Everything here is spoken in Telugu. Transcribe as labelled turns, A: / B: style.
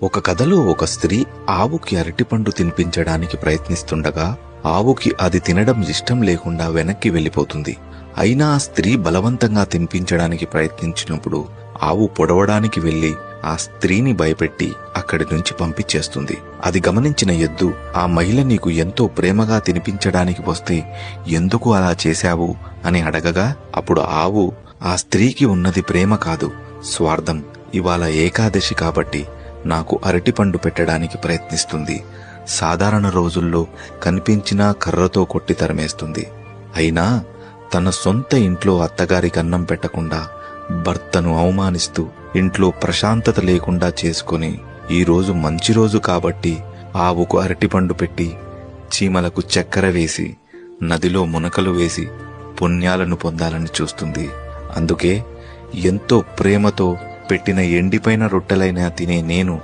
A: ఒక కథలో ఒక స్త్రీ ఆవుకి అరటిపండు తినిపించడానికి ప్రయత్నిస్తుండగా ఆవుకి అది తినడం ఇష్టం లేకుండా వెనక్కి వెళ్ళిపోతుంది. అయినా ఆ స్త్రీ బలవంతంగా తినిపించడానికి ప్రయత్నించినప్పుడు ఆవు పొడవడానికి వెళ్ళి ఆ స్త్రీని భయపెట్టి అక్కడి నుంచి పంపించేస్తుంది. అది గమనించిన ఎద్దు ఆ మహిళ నీకు ఎంతో ప్రేమగా తినిపించడానికి వస్తే ఎందుకు అలా చేశావు? అని అడగగా అప్పుడు ఆవు ఆ స్త్రీకి ఉన్నది ప్రేమ కాదు స్వార్థం. ఇవాళ ఏకాదశి కాబట్టి నాకు అరటిపండు పెట్టడానికి ప్రయత్నిస్తుంది. సాధారణ రోజుల్లో కనిపించినా కర్రతో కొట్టి తరిమేస్తుంది. అయినా తన సొంత ఇంట్లో అత్తగారికి అన్నం పెట్టకుండా భర్తను అవమానిస్తూ ఇంట్లో ప్రశాంతత లేకుండా చేసుకుని ఈ రోజు మంచి రోజు కాబట్టి ఆవుకు అరటిపండు పెట్టి చీమలకు చక్కెర వేసి నదిలో మునకలు వేసి పుణ్యాలను పొందాలని చూస్తుంది. అందుకే ఎంతో ప్రేమతో పెట్టిన ఎండిపోయిన రొట్టెలైనా తినే నేను